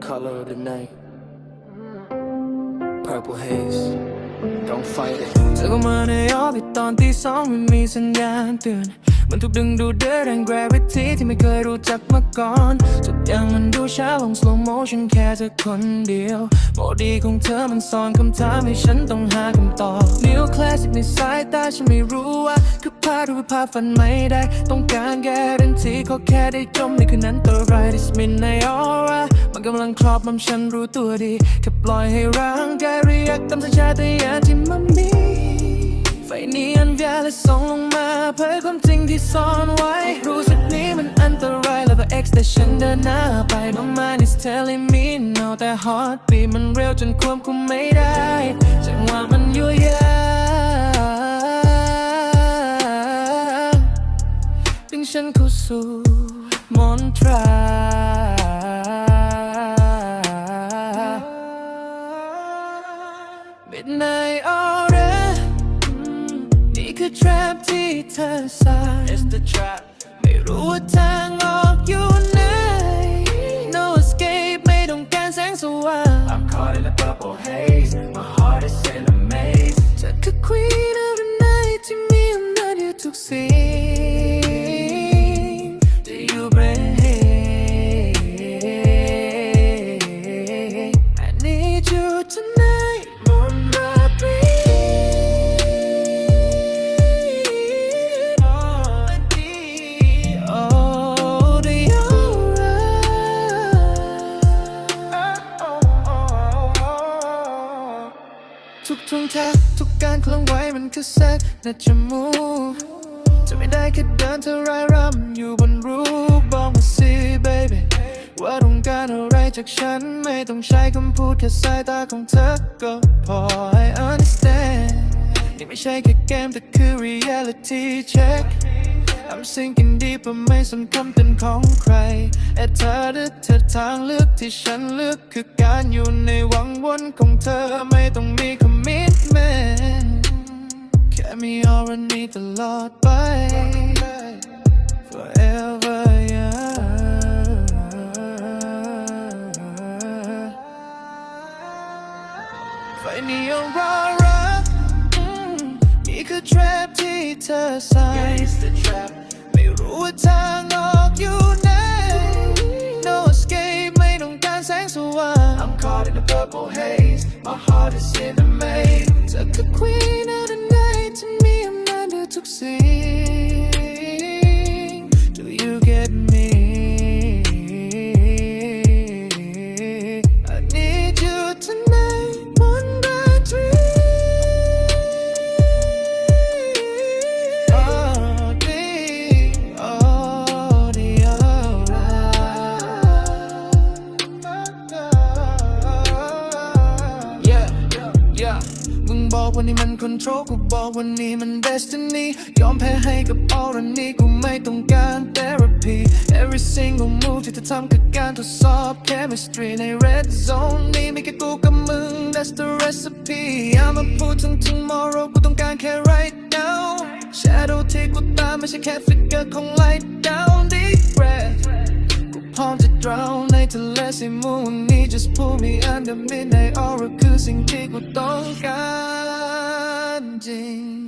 color of the night. Purple haze. Don't fight it. เธอก็มาในออฟฟิศตอนที่สองไม่มีสัญญาณเตือนมันถูกดึงดูดด้วยแรง gravity ที่ไม่เคยรู้จักมาก่อนทุกอย่างมันดูช้าลง slow motion แค่เธอคนเดียวโมดีของเธอมันสอนคำถามให้ฉันต้องหาคำตอบ New classic ในสายตาฉันไม่รู้ว่าคือภาพหรือภาพฝันไม่ได้ ต้องการแก้ทันทีขอแค่ได้จมในคืนนั้นตัวไร This midnight aura มัน กำลังครอบมันฉันรู้ตัวดีแค่ปล่อยให้ร่างกายเรียกตามสัญชาตญาณที่มันมี ไฟนี้อันแย่และส่องลงมาเผยความจริงที่ซ่อนไว้ รู้สึกนี้มันอันตรายแล้วก็ X แต่ฉันเดินหน้าไป My mind is telling me no แต่ heartbeat มันเร็วจนควบคุมไม่ได้จังหวะมันยั่วยวนดึงฉันเข้าสู่มนตรา ที่เธอสร้าง It's the trap. ทุกท่วงท่าทุกการเคลื่อนไหวมันคือแซกน่าจมูกจะไม่ได้แค่เดินเธอรายรำอยู่บนรูปบอกมาสิ baby ว่าต้องการอะไรจากฉันไม่ต้องใช้คำพูดแค่สายตาของเธอก็พอ I understand นี่ไม่ใช่แค่เกมแต่คือ reality check I'm sinking deeper ไม่สำคัญเป็นของใครแต่เธอเลือเธอทางเลือกที่ฉันเลือกคือการอยู่ในวังวนของเธอไม่ต้องมี commitment แค่มี aura นี้ตลอดไป forever yeah ไฟนี้ออร่า นี่คือ trap ที่เธอสร้าง Yeah, it's the trap. ไม่รู้ว่าทางออกอยู่ไหน No escape ไม่ต้องการแสงสว่าง I'm caught in a purple haze. My heart is in a maze. เธอคือ queen of the night ที่มีอำนาจเหนือทุกสิ่ง yeah มึงบอกวันนี้มัน control กูบอกวันนี้มัน destiny ยอมแพ้ให้กับ all อันนี้กูไม่ต้องการ therapy every single move ที่เธอทำคือการทดสอบ chemistry ใน red zone นี้มีแค่กูกับมึง that's the recipe I'ma put ถึง tomorrow กูต้องการแค่ right now shadow ที่กูตามไม่ใช่แค่ figure ของ light down deep breath พร้อมจะ drown ในทะเลสีม่วงนี้ just pull me under midnight aura คือสิ่งที่กูต้องการจริง